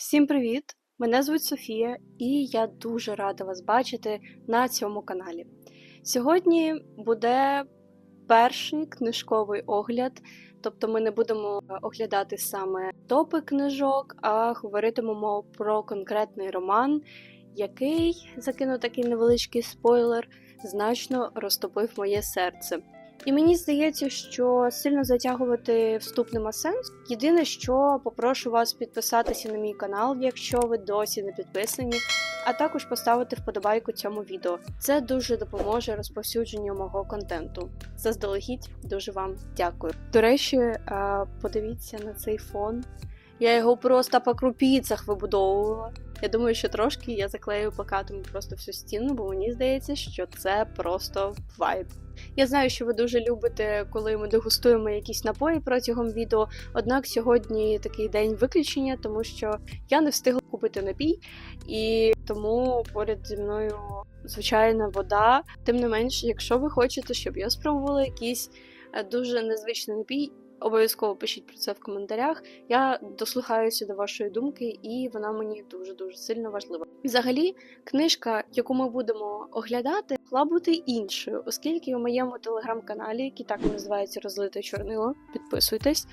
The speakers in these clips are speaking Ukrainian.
Всім привіт! Мене звуть Софія, і я дуже рада вас бачити на цьому каналі. Сьогодні буде перший книжковий огляд, тобто ми не будемо оглядати саме топи книжок, а говоритимемо про конкретний роман, який закину такий невеличкий спойлер, значно розтопив моє серце. І мені здається, що сильно затягувати вступ нема сенс. Єдине, що попрошу вас підписатися на мій канал, якщо ви досі не підписані, а також поставити вподобайку цьому відео. Це дуже допоможе розповсюдженню мого контенту. Заздалегідь дуже вам дякую. До речі, подивіться на цей фон. Я його просто по крупіцях вибудовувала. Я думаю, що трошки я заклею плакатом просто всю стіну, бо мені здається, що це просто вайб. Я знаю, що ви дуже любите, коли ми дегустуємо якісь напої протягом відео. Однак сьогодні такий день виключення, тому що я не встигла купити напій, і тому поряд зі мною звичайна вода. Тим не менш, якщо ви хочете, щоб я спробувала якийсь е, дуже незвичний напій. Обов'язково пишіть про це в коментарях. Я дослухаюся до вашої думки, і вона мені дуже дуже сильно важлива. Взагалі, книжка, яку ми будемо оглядати, могла бути іншою, оскільки у моєму телеграм-каналі, який так називається Розлите чорнило, підписуйтесь,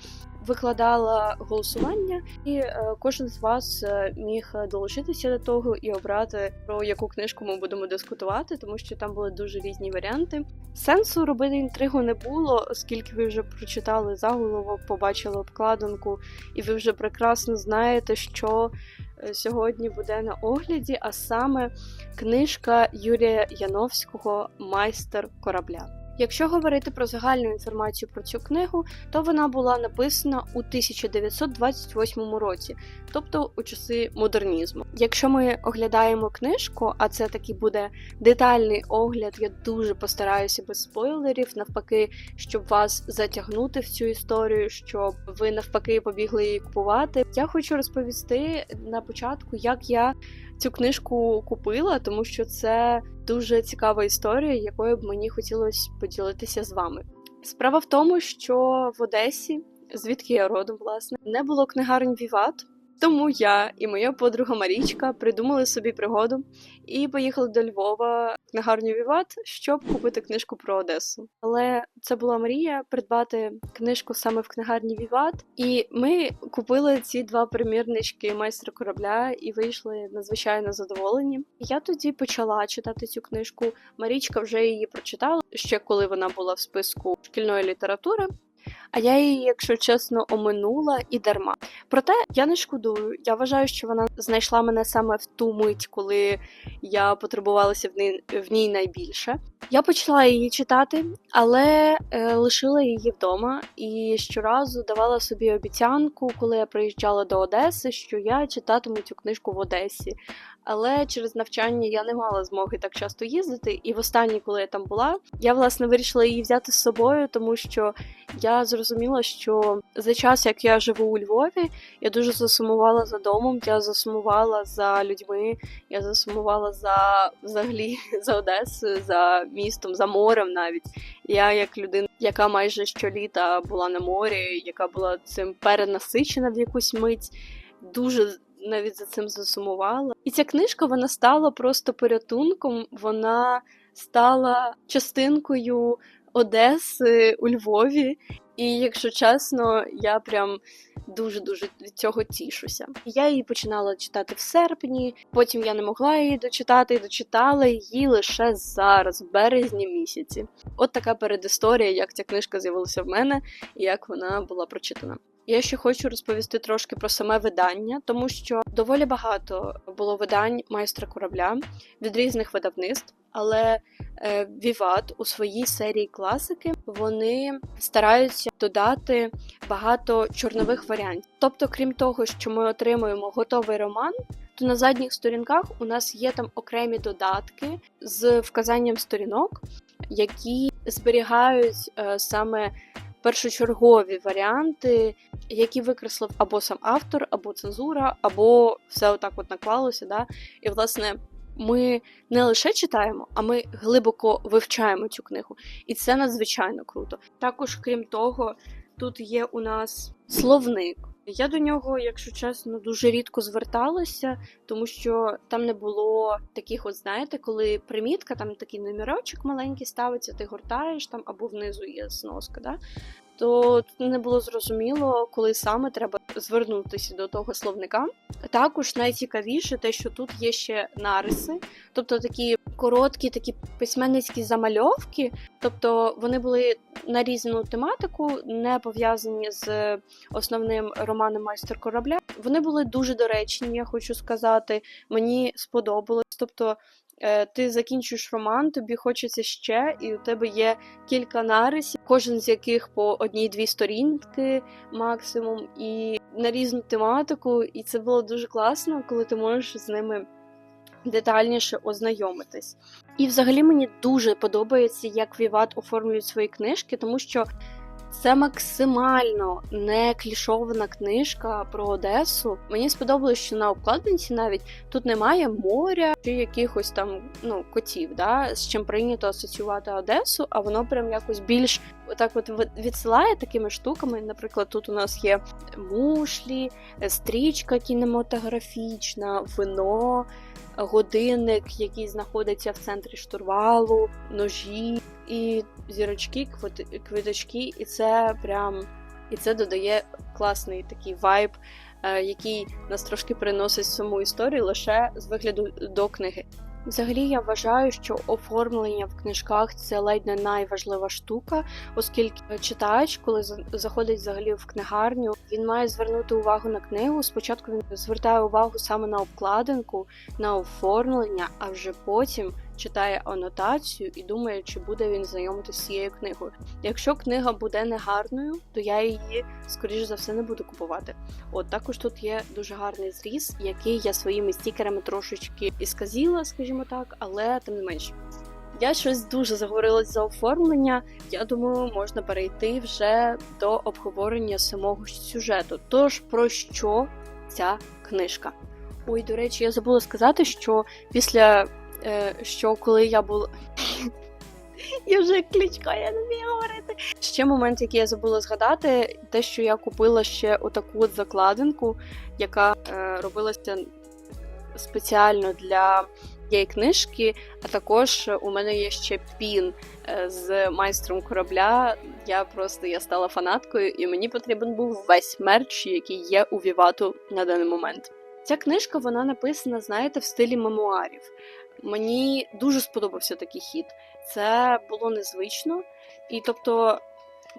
викладала голосування, і е, кожен з вас е, міг долучитися до того і обрати про яку книжку ми будемо дискутувати, тому що там були дуже різні варіанти. Сенсу робити інтригу не було, оскільки ви вже прочитали заголовок, побачили обкладинку, і ви вже прекрасно знаєте, що е, сьогодні буде на огляді, а саме книжка Юрія Яновського Майстер корабля. Якщо говорити про загальну інформацію про цю книгу, то вона була написана у 1928 році, тобто у часи модернізму. Якщо ми оглядаємо книжку, а це такий буде детальний огляд, я дуже постараюся без спойлерів, навпаки, щоб вас затягнути в цю історію, щоб ви навпаки побігли її купувати. Я хочу розповісти на початку, як я цю книжку купила, тому що це дуже цікава історія, якою б мені хотілося поділитися з вами. Справа в тому, що в Одесі, звідки я родом, власне, не було книгарень Віват. Тому я і моя подруга Марічка придумали собі пригоду і поїхали до Львова в книгарню Віват, щоб купити книжку про Одесу. Але це була мрія придбати книжку саме в книгарні Віват. І ми купили ці два примірнички майстра корабля і вийшли надзвичайно задоволені. Я тоді почала читати цю книжку. Марічка вже її прочитала ще коли вона була в списку шкільної літератури. А я її, якщо чесно, оминула і дарма. Проте я не шкодую. Я вважаю, що вона знайшла мене саме в ту мить, коли я потребувалася в ній, в ній найбільше. Я почала її читати, але е, лишила її вдома і щоразу давала собі обіцянку, коли я приїжджала до Одеси, що я читатиму цю книжку в Одесі. Але через навчання я не мала змоги так часто їздити. І в останній, коли я там була, я власне вирішила її взяти з собою, тому що я зрозуміла, що за час, як я живу у Львові, я дуже засумувала за домом, я засумувала за людьми, я засумувала за взагалі за Одесою, за містом, за морем навіть. Я як людина, яка майже щоліта була на морі, яка була цим перенасичена в якусь мить, дуже навіть за цим засумувала. І ця книжка вона стала просто порятунком, вона стала частинкою Одеси у Львові. І якщо чесно, я прям дуже-дуже від цього тішуся. Я її починала читати в серпні, потім я не могла її дочитати і дочитала її лише зараз, в березні місяці. От така передісторія, як ця книжка з'явилася в мене і як вона була прочитана. Я ще хочу розповісти трошки про саме видання, тому що доволі багато було видань майстра корабля від різних видавництв, але е, Віват у своїй серії класики вони стараються додати багато чорнових варіантів. Тобто, крім того, що ми отримуємо готовий роман. То на задніх сторінках у нас є там окремі додатки з вказанням сторінок, які зберігають е, саме першочергові варіанти, які викреслив або сам автор, або цензура, або все отак от наклалося. Да? І, власне, ми не лише читаємо, а ми глибоко вивчаємо цю книгу. І це надзвичайно круто. Також, крім того, тут є у нас словник. Я до нього, якщо чесно, дуже рідко зверталася, тому що там не було таких, от знаєте, коли примітка, там такий номерочок маленький ставиться, ти гортаєш там або внизу є зноска. Да? То тут не було зрозуміло, коли саме треба звернутися до того словника. Також найцікавіше те, що тут є ще нариси, тобто такі короткі, такі письменницькі замальовки, тобто вони були на різну тематику, не пов'язані з основним романом майстер корабля. Вони були дуже доречні, я хочу сказати. Мені сподобалось. Тобто ти закінчуєш роман, тобі хочеться ще, і у тебе є кілька нарисів, кожен з яких по одній-дві сторінки максимум, і на різну тематику. І це було дуже класно, коли ти можеш з ними детальніше ознайомитись. І взагалі мені дуже подобається, як Віват оформлюють свої книжки, тому що це максимально не клішована книжка про Одесу. Мені сподобалось, що на обкладинці навіть тут немає моря чи якихось там ну котів, да, з чим прийнято асоціювати Одесу, а воно прям якось більш отак от відсилає такими штуками. Наприклад, тут у нас є мушлі, стрічка кінематографічна, вино годинник, який знаходиться в центрі штурвалу, ножі і зірочки, квиточки, і це прям і це додає класний такий вайб, е, який нас трошки приносить саму історію лише з вигляду до книги. Взагалі, я вважаю, що оформлення в книжках це ледь не найважлива штука, оскільки читач, коли заходить взагалі в книгарню, він має звернути увагу на книгу. Спочатку він звертає увагу саме на обкладинку, на оформлення, а вже потім читає анотацію і думає, чи буде він знайомитися з цією книгою. Якщо книга буде негарною, то я її, скоріш за все, не буду купувати. От також тут є дуже гарний зріз, який я своїми стікерами трошечки ісказіла, скажімо так, але тим не менш. Я щось дуже заговорилась за оформлення. Я думаю, можна перейти вже до обговорення самого сюжету. Тож про що ця книжка? Ой, до речі, я забула сказати, що після що коли я була. Я вже клічка, я не вмію говорити. Ще момент, який я забула згадати, те, що я купила ще отаку от закладинку, яка е, робилася спеціально для цієї книжки, а також у мене є ще пін е, з майстром корабля. Я просто я стала фанаткою, і мені потрібен був весь мерч, який є у Вівату на даний момент. Ця книжка вона написана, знаєте, в стилі мемуарів. Мені дуже сподобався такий хід. Це було незвично, і тобто.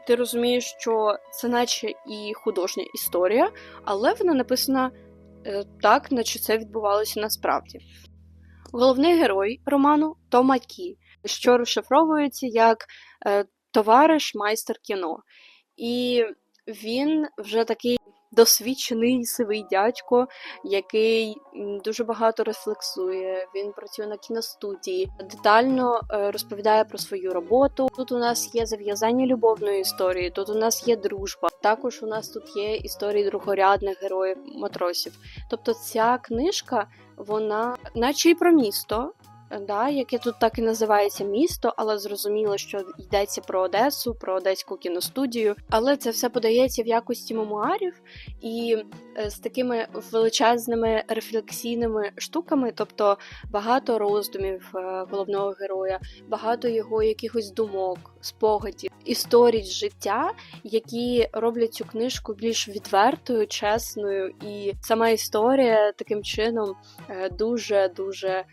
Ти розумієш, що це наче і художня історія, але вона написана е, так, наче це відбувалося насправді. Головний герой роману Тома Кі, що розшифровується як е, товариш майстер кіно. І він вже такий досвідчений сивий дядько, який дуже багато рефлексує. Він працює на кіностудії, детально е, розповідає про свою роботу. Тут у нас є зав'язання любовної історії, тут у нас є дружба. Також у нас тут є історії другорядних героїв матросів. Тобто, ця книжка, вона, наче й про місто да, яке тут так і називається місто, але зрозуміло, що йдеться про Одесу, про Одеську кіностудію. Але це все подається в якості мемуарів і е, з такими величезними рефлексійними штуками, тобто багато роздумів е, головного героя, багато його якихось думок, спогадів, історій з життя, які роблять цю книжку більш відвертою, чесною, і сама історія таким чином дуже дуже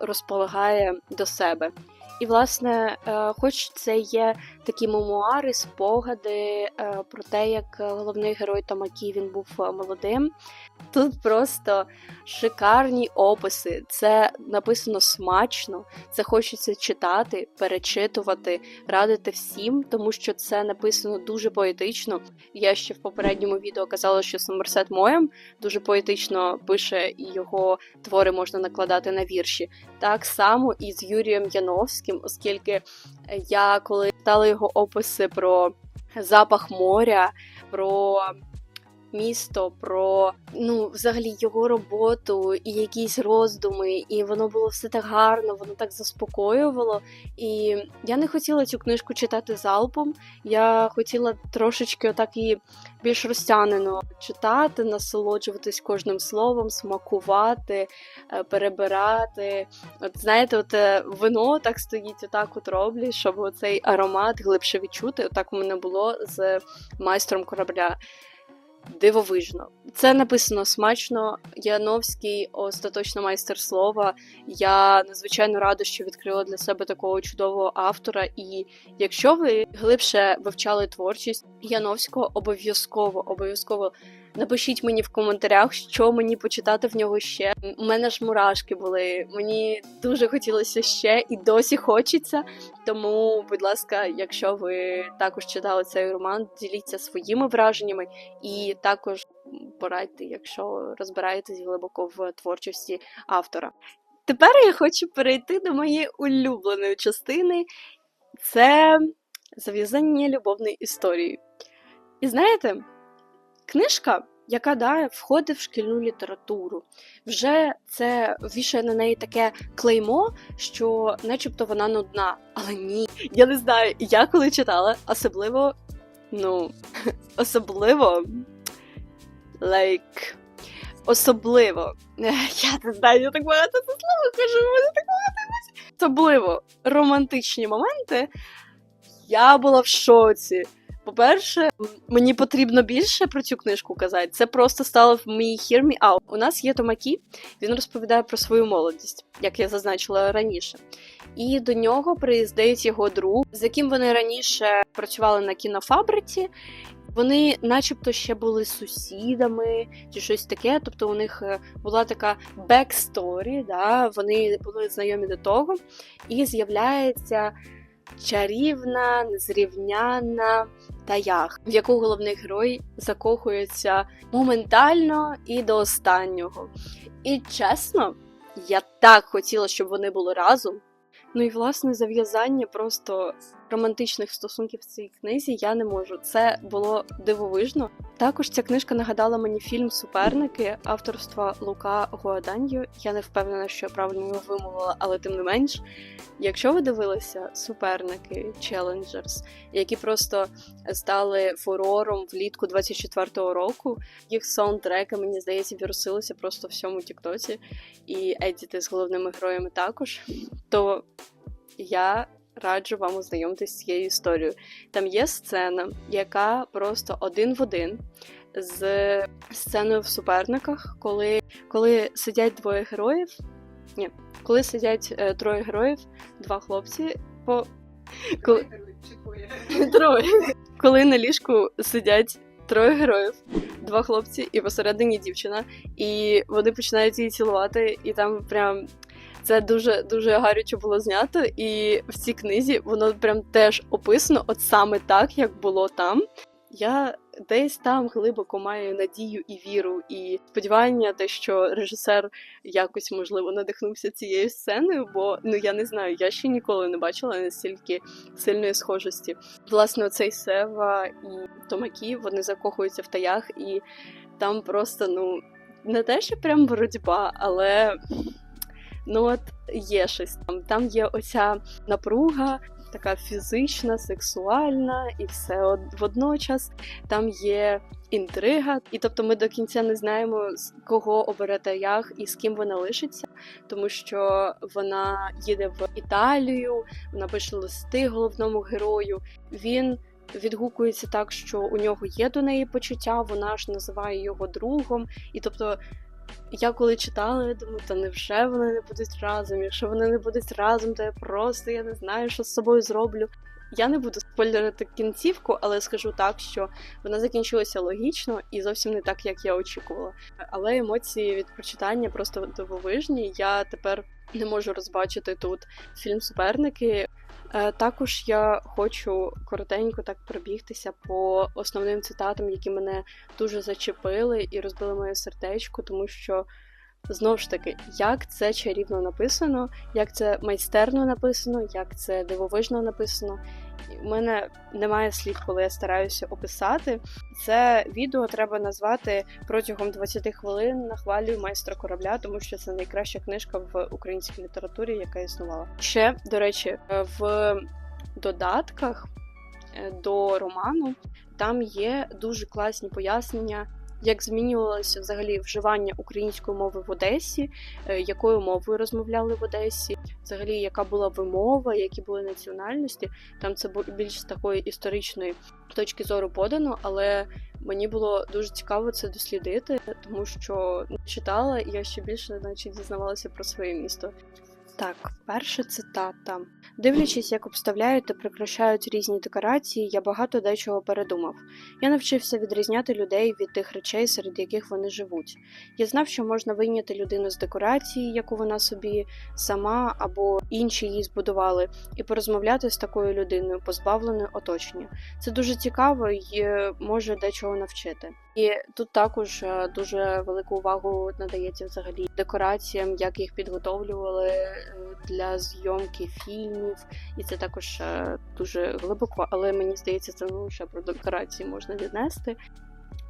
розполагає до себе. І, власне, е, хоч це є такі мемуари, спогади е, про те, як головний герой Томакі він був е, молодим. Тут просто шикарні описи. Це написано смачно, це хочеться читати, перечитувати, радити всім, тому що це написано дуже поетично. Я ще в попередньому відео казала, що Сомерсет Моєм дуже поетично пише і його твори можна накладати на вірші. Так само і з Юрієм Яновським, оскільки я коли читала його описи про запах моря, про місто, про ну, взагалі його роботу і якісь роздуми, і воно було все так гарно, воно так заспокоювало. І я не хотіла цю книжку читати залпом. Я хотіла трошечки отак і більш розтягнено читати, насолоджуватись кожним словом, смакувати, е, перебирати. От знаєте, от е, вино так стоїть, отак от роблять, щоб цей аромат глибше відчути. Отак у мене було з майстром корабля. Дивовижно. Це написано смачно. Яновський остаточно майстер слова. Я надзвичайно рада, що відкрила для себе такого чудового автора. І якщо ви глибше вивчали творчість Яновського, обов'язково обов'язково напишіть мені в коментарях, що мені почитати в нього ще. У мене ж мурашки були. Мені дуже хотілося ще і досі хочеться. Тому, будь ласка, якщо ви також читали цей роман, діліться своїми враженнями і також порадьте, якщо розбираєтесь глибоко в творчості автора. Тепер я хочу перейти до моєї улюбленої частини це зав'язання любовної історії. І знаєте, книжка, яка да, входить в шкільну літературу, вже це вішає на неї таке клеймо, що начебто вона нудна. Але ні, я не знаю, я коли читала, особливо, ну, особливо like, особливо. Я не знаю, я так багато це слово кажу, мене так багато. Особливо романтичні моменти. Я була в шоці. По-перше, мені потрібно більше про цю книжку казати. Це просто стало в мій hear me. У нас є Томакі, він розповідає про свою молодість, як я зазначила раніше. І до нього приїздить його друг, з яким вони раніше працювали на кінофабриці. Вони, начебто, ще були сусідами чи щось таке. Тобто у них е, була така бексторі, да? вони були знайомі до того, і з'являється чарівна, незрівняна таях, в яку головний герой закохується моментально і до останнього. І чесно, я так хотіла, щоб вони були разом. Ну і власне зав'язання просто романтичних стосунків в цій книзі я не можу. Це було дивовижно. Також ця книжка нагадала мені фільм Суперники авторства Лука Гуаданьо. Я не впевнена, що я правильно його вимовила, але тим не менш, якщо ви дивилися суперники Challengers, які просто стали фурором влітку 24-го року, їх саундтреки, мені здається, вірусилися просто в всьому Тіктоці, і едіти з головними героями також, то я раджу вам ознайомитись з цією історією. Там є сцена, яка просто один в один з сценою в суперниках, коли коли сидять двоє героїв. Ні, коли сидять е, троє героїв, два хлопці по коли... троє. Коли на ліжку сидять троє героїв, два хлопці і посередині дівчина, і вони починають її цілувати, і там прям це дуже дуже гаряче було знято, і в цій книзі воно прям теж описано, от саме так, як було там. Я десь там глибоко маю надію і віру, і сподівання, те, що режисер якось можливо надихнувся цією сценою, бо ну я не знаю, я ще ніколи не бачила настільки сильної схожості. Власне, цей Сева і Томакі вони закохуються в таях, і там просто ну не те, що прям боротьба, але ну от є щось там. Там є оця напруга, така фізична, сексуальна, і все водночас. Там є інтрига, і тобто ми до кінця не знаємо, кого обере Таях і з ким вона лишиться, тому що вона їде в Італію, вона пише листи головному герою. Він. Відгукується так, що у нього є до неї почуття, вона ж називає його другом, і тобто я коли читала, я думаю, та невже вони не будуть разом? Якщо вони не будуть разом, то я просто я не знаю, що з собою зроблю. Я не буду спойлерити кінцівку, але скажу так, що вона закінчилася логічно і зовсім не так, як я очікувала. Але емоції від прочитання просто дивовижні. Я тепер не можу розбачити тут фільм Суперники. Е, також я хочу коротенько так пробігтися по основним цитатам, які мене дуже зачепили і розбили моє сердечко, тому що Знову ж таки, як це чарівно написано, як це майстерно написано, як це дивовижно написано. У мене немає слів, коли я стараюся описати. Це відео треба назвати протягом 20 хвилин нахвалюю майстра корабля, тому що це найкраща книжка в українській літературі, яка існувала. Ще, до речі, в додатках е, до роману там є дуже класні пояснення як змінювалося взагалі вживання української мови в Одесі, е, якою мовою розмовляли в Одесі, взагалі, яка була вимова, які були національності. Там це більш з такої історичної точки зору подано, але мені було дуже цікаво це дослідити, тому що читала і я ще більше наче дізнавалася про своє місто. Так, перша цитата. Дивлячись, як обставляють та прикрашають різні декорації, я багато дечого передумав. Я навчився відрізняти людей від тих речей, серед яких вони живуть. Я знав, що можна вийняти людину з декорації, яку вона собі сама або інші її збудували, і порозмовляти з такою людиною, позбавленою оточення. Це дуже цікаво і може дечого навчити. І тут також е, дуже велику увагу надається взагалі декораціям, як їх підготовлювали е, для зйомки фільмів, і це також е, дуже глибоко, але мені здається, це ну, ще про декорації можна віднести.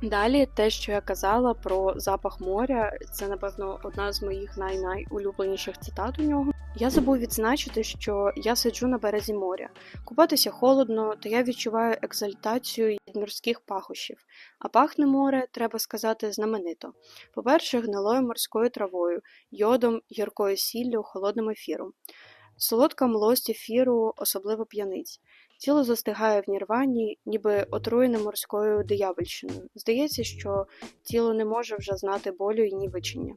Далі, те, що я казала про запах моря, це, напевно, одна з моїх най-найулюбленіших цитат у нього. Я забув відзначити, що я сиджу на березі моря. Купатися холодно, то я відчуваю екзальтацію морських пахощів, а пахне море, треба сказати, знаменито. По-перше, гнилою морською травою, йодом, гіркою сіллю, холодним ефіром. Солодка млость ефіру, особливо п'яниць. Тіло застигає в нірвані, ніби отруєне морською диявольщиною. Здається, що тіло не може вже знати болю і нівичення.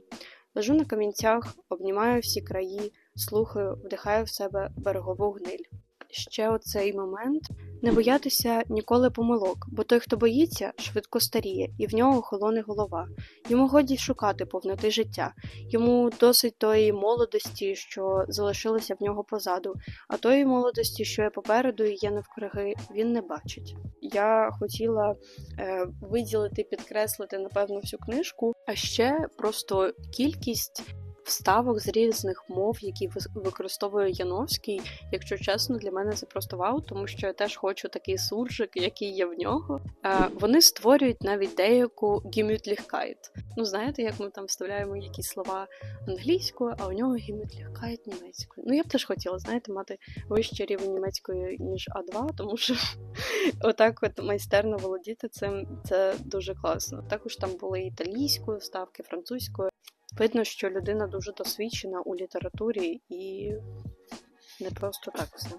Лежу на камінцях, обнімаю всі краї, слухаю, вдихаю в себе берегову гниль. Ще оцей момент не боятися ніколи помилок, бо той, хто боїться, швидко старіє, і в нього холоне голова. Йому годі шукати повноти життя, йому досить тої молодості, що залишилося в нього позаду, а тої молодості, що є попереду і є навкруги, він не бачить. Я хотіла е, виділити, підкреслити, напевно, всю книжку, а ще просто кількість вставок з різних мов, які використовує Яновський. Якщо чесно, для мене це просто вау, тому що я теж хочу такий суржик, який є в нього. Е, Вони створюють навіть деяку гімютліхкайт. Ну, знаєте, як ми там вставляємо якісь слова англійською, а у нього гімютліхкайт німецькою. Ну, я б теж хотіла, знаєте, мати вищий рівень німецької, ніж А2, тому що отак от майстерно володіти цим це дуже класно. Також там були італійською вставки, французькою. Видно, що людина дуже досвідчена у літературі і не просто так все.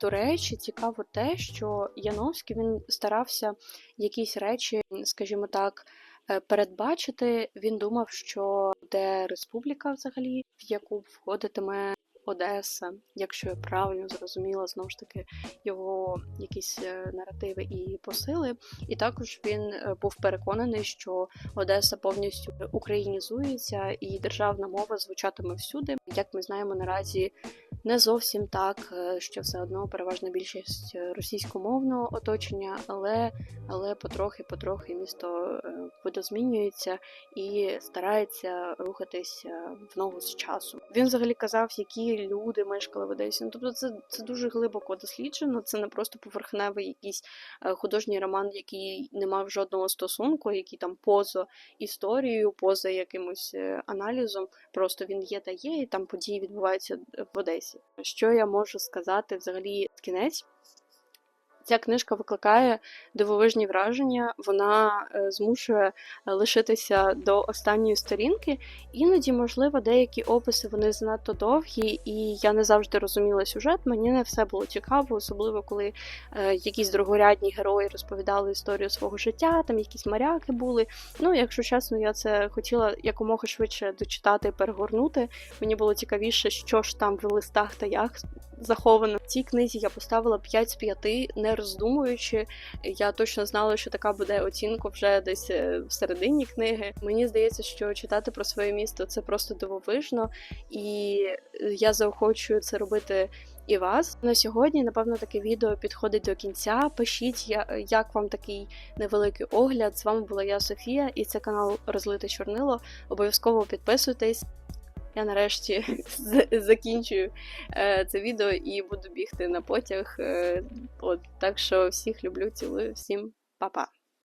До речі, цікаво те, що Яновський він старався якісь речі, скажімо так, е, передбачити. Він думав, що де республіка, взагалі, в яку входитиме Одеса, якщо я правильно зрозуміла, знову ж таки його якісь е, наративи і посили. І також він е, був переконаний, що Одеса повністю українізується і державна мова звучатиме всюди. Як ми знаємо, наразі не зовсім так, е, що все одно переважна більшість російськомовного оточення, але але потрохи-потрохи місто видозмінюється і старається рухатись в ногу з часу. Він взагалі казав, які люди мешкали в Одесі. Ну, Тобто це це дуже глибоко досліджено, це не просто поверхневий якийсь е, художній роман, який не мав жодного стосунку, який там поза історією, поза якимось е, аналізом. Просто він є та є, і там події відбуваються в Одесі. Що я можу сказати взагалі кінець? Ця книжка викликає дивовижні враження, вона е, змушує е, лишитися до останньої сторінки. Іноді, можливо, деякі описи вони занадто довгі, і я не завжди розуміла сюжет. Мені не все було цікаво, особливо коли е, якісь другорядні герої розповідали історію свого життя, там якісь моряки були. Ну, якщо чесно, я це хотіла якомога швидше дочитати, перегорнути. Мені було цікавіше, що ж там в листах та як заховано. В цій книзі я поставила 5 з 5, не роздумуючи. Я точно знала, що така буде оцінка вже десь е, в середині книги. Мені здається, що читати про своє місто це просто дивовижно, і я заохочую це робити. І вас на сьогодні, напевно, таке відео підходить до кінця. Пишіть, як вам такий невеликий огляд. З вами була я, Софія, і це канал Розлите Чорнило. Обов'язково підписуйтесь. Я нарешті закінчую е, це відео і буду бігти на потяг. Е, от, так що всіх люблю, цілую, всім па-па.